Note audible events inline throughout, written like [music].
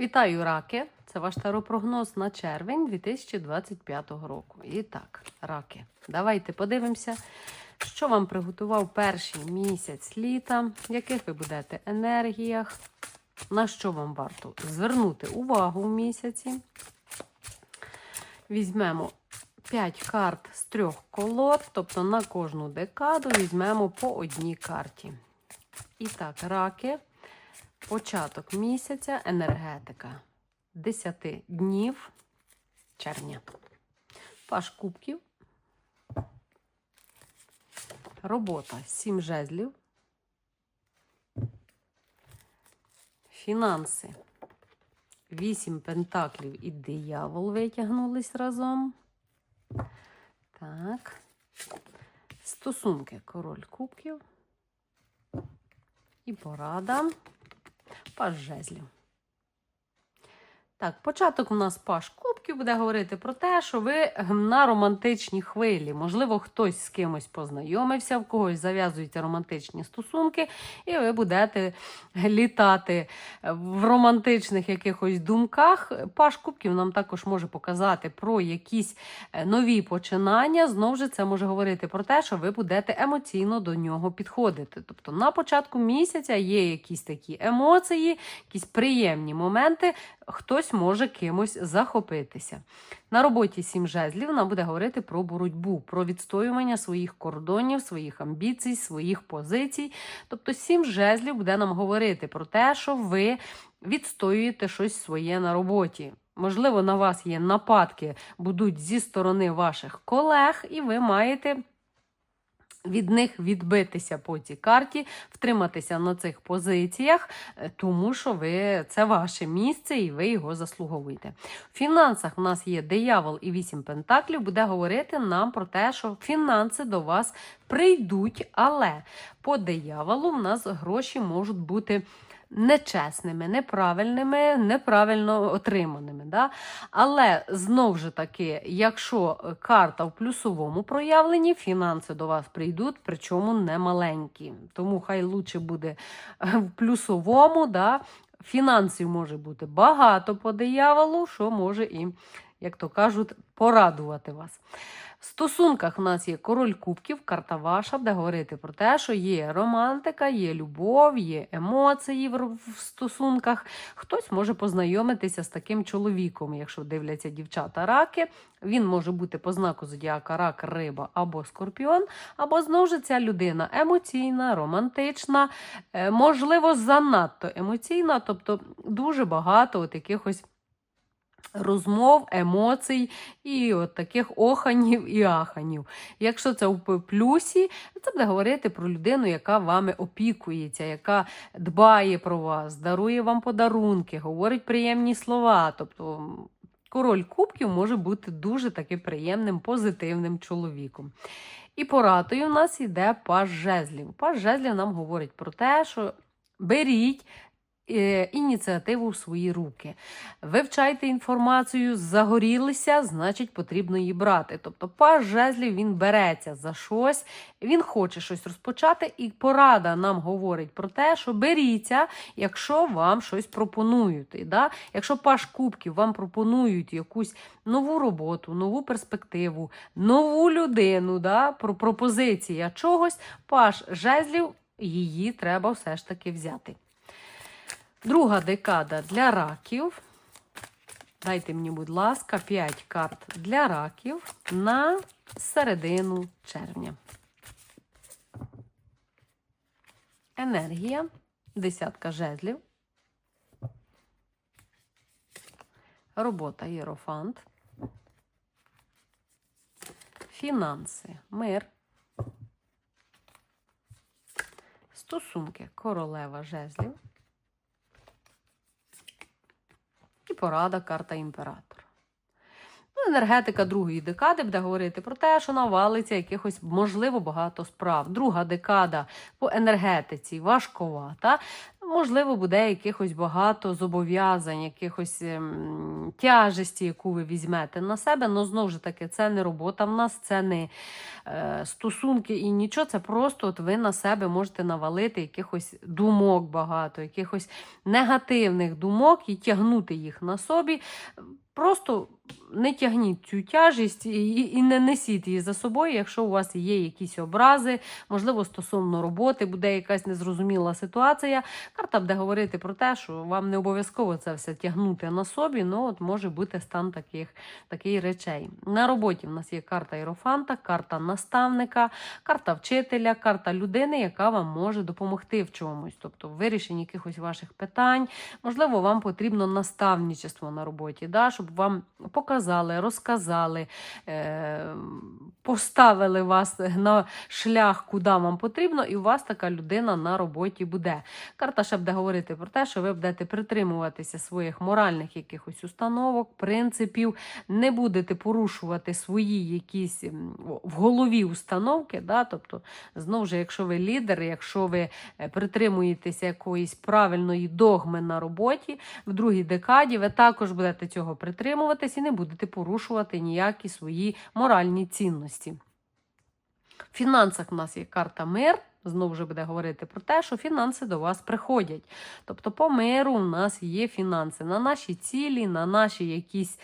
Вітаю, раки! Це ваш таропрогноз на червень 2025 року. І так, раки, давайте подивимося, що вам приготував перший місяць літа, в яких ви будете енергіях, на що вам варто звернути увагу в місяці. Візьмемо 5 карт з трьох колод, тобто на кожну декаду візьмемо по одній карті. І так, раки. Початок місяця, енергетика 10 днів червня. Паш кубків. Робота 7 жезлів. Фінанси 8 пентаклів і диявол витягнулись разом. Так. Стосунки король кубків. І порада. Жезлів. Так, початок у нас кубків буде говорити про те, що ви на романтичній хвилі. Можливо, хтось з кимось познайомився, в когось зав'язуються романтичні стосунки, і ви будете літати в романтичних якихось думках. Паш кубків нам також може показати про якісь е, нові починання. Знову ж це може говорити про те, що ви будете емоційно до нього підходити. Тобто на початку місяця є якісь такі емоції, якісь приємні моменти. Хтось може кимось захопитися. На роботі сім жезлів нам буде говорити про боротьбу, про відстоювання своїх кордонів, своїх амбіцій, своїх позицій. Тобто, сім жезлів буде нам говорити про те, що ви відстоюєте щось своє на роботі. Можливо, на вас є нападки, будуть зі сторони ваших колег, і ви маєте від них відбитися по цій карті, втриматися на цих позиціях, е, тому що ви це ваше місце і ви його заслуговуєте. В фінансах у нас є диявол і вісім пентаклів, буде говорити нам про те, що фінанси до вас прийдуть, але по дияволу в нас гроші можуть бути. Нечесними, неправильними, неправильно отриманими. Да? Але знову ж таки, якщо карта в плюсовому проявленні, фінанси до вас прийдуть, причому не маленькі. Тому хай лучше буде в плюсовому, да? фінансів може бути багато по дияволу, що може і, як то кажуть, порадувати вас. В стосунках в нас є король кубків, карта ваша, буде говорити про те, що є романтика, є любов, є емоції в в стосунках. Хтось може познайомитися з таким чоловіком, якщо дивляться дівчата раки. Він може бути по знаку зодіака рак, риба або скорпіон, або знову ж ця людина емоційна, романтична, е, можливо, занадто емоційна, тобто дуже багато от якихось розмов, емоцій і от таких оханів і аханів. Якщо це в плюсі, це буде говорити про людину, яка вами опікується, яка дбає про вас, дарує вам подарунки, говорить приємні слова. Тобто король кубків може бути дуже таки приємним, позитивним чоловіком. І порадою у нас йде паж жезлів. Паж жезлів нам говорить про те, що беріть ініціативу в свої руки. Вивчайте інформацію, загорілися, значить, потрібно її брати. Тобто, паж жезлів він береться за щось, він хоче щось розпочати, і порада нам говорить про те, що беріться, якщо вам щось пропонують. Да? Якщо паш кубків вам пропонують якусь нову роботу, нову перспективу, нову людину, да? про пропозиція чогось, паш жезлів, її треба все ж таки взяти. Друга декада для раків. Дайте мені, будь ласка, 5 карт для раків на середину червня. Енергія, десятка жезлів. Робота Єрофант. Фінанси, мир. Стосунки королева жезлів. Порада карта імператора. Ну, енергетика другої декади буде говорити про те, що навалиться якихось, можливо, багато справ. Друга декада по енергетиці важковата. Можливо, буде якихось багато зобов'язань, якихось ем, тяжесті, яку ви візьмете на себе. Ну, знову ж таки, це не робота в нас, це не е, стосунки і нічого. Це просто от ви на себе можете навалити якихось думок багато, якихось негативних думок і тягнути їх на собі. Просто не тягніть цю тяжість і, і не несіть її за собою, якщо у вас є якісь образи, можливо, стосовно роботи, буде якась незрозуміла ситуація. Карта буде говорити про те, що вам не обов'язково це все тягнути на собі, ну от може бути стан таких, таких речей. На роботі в нас є карта Ірофанта, карта наставника, карта вчителя, карта людини, яка вам може допомогти в чомусь, тобто в вирішенні якихось ваших питань. Можливо, вам потрібно наставничество на роботі, да, щоб вам показали, розказали, е, поставили вас на шлях, куди вам потрібно, і у вас така людина на роботі буде. Карта ще буде говорити про те, що ви будете притримуватися своїх моральних якихось установок, принципів, не будете порушувати свої якісь в голові установки. Да? Тобто, знову ж, якщо ви лідер, якщо ви е, притримуєтеся якоїсь правильної догми на роботі, в другій декаді ви також будете цього притримуватись не будете порушувати ніякі свої моральні цінності. В фінансах в нас є карта мир. Знову ж буде говорити про те, що фінанси до вас приходять. Тобто, по миру у нас є фінанси на наші цілі, на наші якісь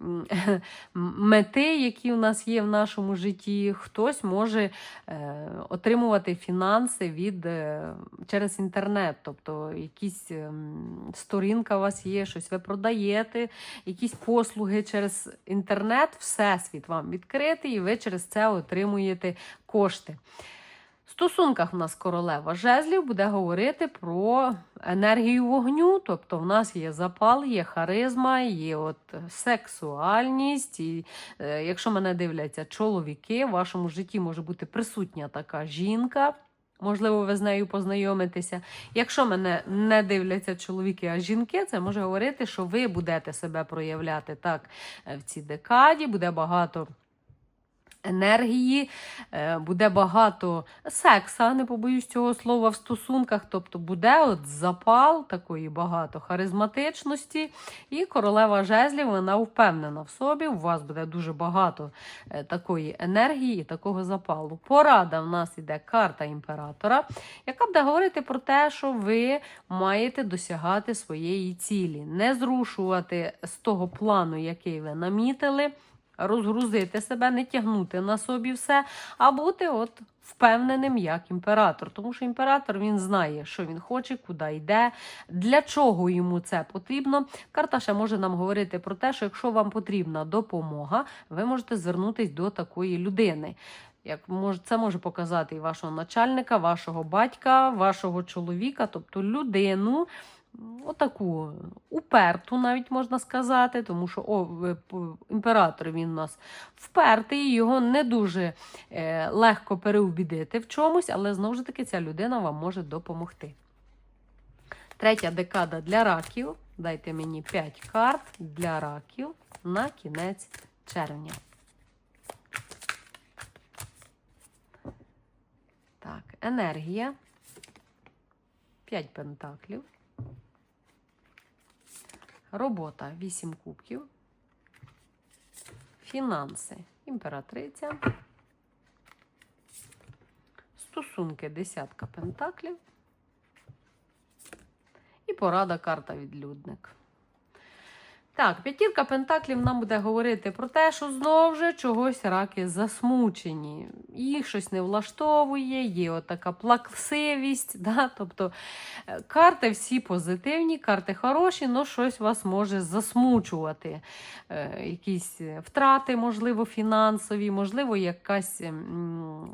[laughs] мети, які у нас є в нашому житті. Хтось може е, отримувати фінанси від, е, через інтернет. Тобто, якісь ем, сторінка у вас є, щось ви продаєте, якісь послуги через інтернет, всесвіт вам відкритий, і ви через це отримуєте кошти. В стосунках в нас королева жезлів буде говорити про енергію вогню, тобто в нас є запал, є харизма, є от сексуальність. І е, якщо мене дивляться чоловіки, в вашому житті може бути присутня така жінка. Можливо, ви з нею познайомитеся. Якщо мене не дивляться чоловіки, а жінки, це може говорити, що ви будете себе проявляти так е, в цій декаді, буде багато енергії, е, буде багато секса, не побоюсь цього слова, в стосунках. Тобто буде от запал такої багато харизматичності. І королева жезлів, вона впевнена в собі. У вас буде дуже багато е, такої енергії і такого запалу. Порада в нас іде карта імператора, яка буде говорити про те, що ви маєте досягати своєї цілі, не зрушувати з того плану, який ви намітили розгрузити себе, не тягнути на собі все, а бути от впевненим як імператор. Тому що імператор він знає, що він хоче, куди йде, для чого йому це потрібно. Карта ще може нам говорити про те, що якщо вам потрібна допомога, ви можете звернутися до такої людини. Як може, це може показати і вашого начальника, вашого батька, вашого чоловіка, тобто людину, отаку уперту, навіть можна сказати, тому що о, імператор він у нас впертий, його не дуже е, легко переубідити в чомусь, але знову ж таки ця людина вам може допомогти. Третя декада для раків. Дайте мені 5 карт для раків на кінець червня. Так, енергія. 5 пентаклів. Робота 8 кубків. Фінанси імператриця. Стосунки десятка пентаклів. І порада карта відлюдник. Так, п'ятірка пентаклів нам буде говорити про те, що знову ж чогось раки засмучені. Їх щось не влаштовує, є отака плаксивість. [laughs] Да? Тобто е, карти всі позитивні, карти хороші, але щось вас може засмучувати. Е, якісь втрати, можливо, фінансові, можливо, якась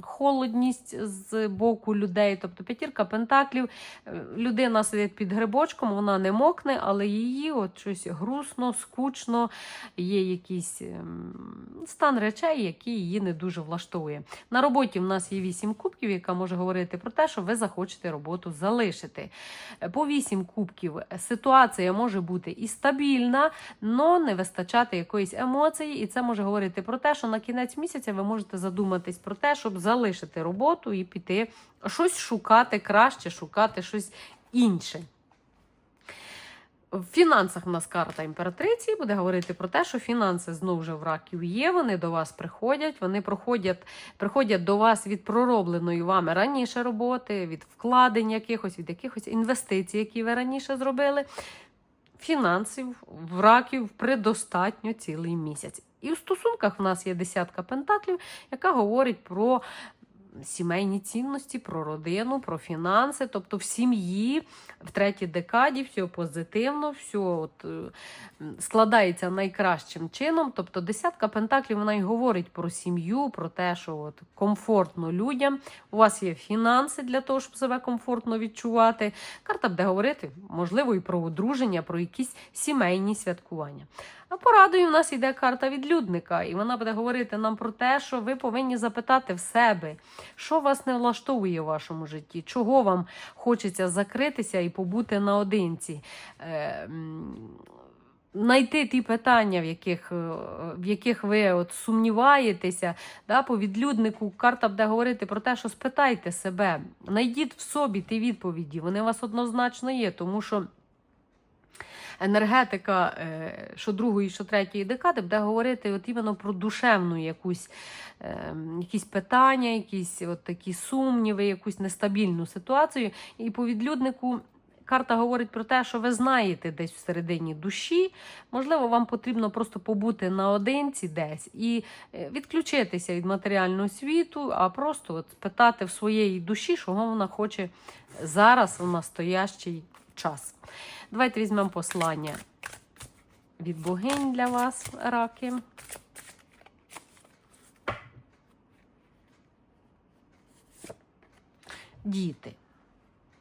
холодність з боку людей. Тобто п'ятірка пентаклів, е, людина сидить під грибочком, вона не мокне, але її от щось грустно, скучно, є якийсь ем, стан речей, який її не дуже влаштовує. На роботі в нас є 8 кубків, яка може говорити про те, що ви захочете роботу залишити. По 8 кубків ситуація може бути і стабільна, але не вистачати якоїсь емоції, і це може говорити про те, що на кінець місяця ви можете задуматись про те, щоб залишити роботу і піти щось шукати краще, шукати щось інше. В фінансах в нас карта імператриці буде говорити про те, що фінанси знову ж в раків є. Вони до вас приходять, вони проходять, приходять до вас від проробленої вами раніше роботи, від вкладень якихось, від якихось інвестицій, які ви раніше зробили. Фінансів в раків предостатньо цілий місяць. І в стосунках в нас є десятка пентаклів, яка говорить про сімейні цінності, про родину, про фінанси. Тобто в сім'ї, в третій декаді все позитивно, все от, е, складається найкращим чином. Тобто десятка пентаклів вона й говорить про сім'ю, про те, що от, комфортно людям. У вас є фінанси для того, щоб себе комфортно відчувати. Карта буде говорити, можливо, і про одруження, про якісь сімейні святкування. А порадою в нас йде карта відлюдника, і вона буде говорити нам про те, що ви повинні запитати в себе, що вас не влаштовує в вашому житті, чого вам хочеться закритися і побути наодинці. Е, м, Знайти ті питання, в яких, е, в яких ви от сумніваєтеся, да, по відлюднику карта буде говорити про те, що спитайте себе, знайдіть в собі ті відповіді, вони у вас однозначно є, тому що енергетика, е, що другої, що третьої декади, буде говорити от іменно про душевну якусь, е, якісь питання, якісь от такі сумніви, якусь нестабільну ситуацію. І по відлюднику. Карта говорить про те, що ви знаєте десь всередині душі. Можливо, вам потрібно просто побути наодинці десь і е, відключитися від матеріального світу, а просто от спитати в своєї душі, що вона хоче зараз у настоящий час. Давайте візьмемо послання від богинь для вас, раки. Діти.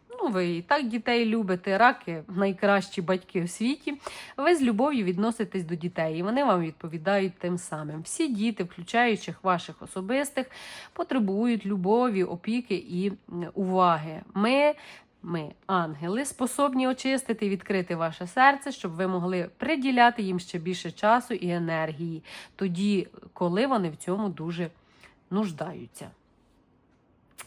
Ну, ви і так дітей любите, раки найкращі батьки у світі. Ви з любов'ю відноситесь до дітей, і вони вам відповідають тим самим. Всі діти, включаючи ваших особистих, потребують любові, опіки і уваги. Ми. Ми, ангели, способні очистити і відкрити ваше серце, щоб ви могли приділяти їм ще більше часу і енергії, тоді, коли вони в цьому дуже нуждаються.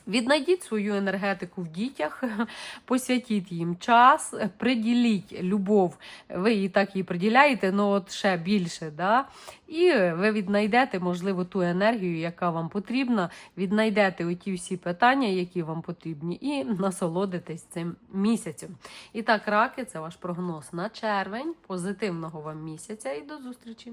Віднайдіть свою енергетику в дітях, [laughs] посвятіть їм час, приділіть любов. Ви її так її приділяєте, але от ще більше. Да? І ви віднайдете, можливо, ту енергію, яка вам потрібна, віднайдете оті всі питання, які вам потрібні, і насолодитесь цим місяцем. І так, раки, це ваш прогноз на червень. Позитивного вам місяця і до зустрічі!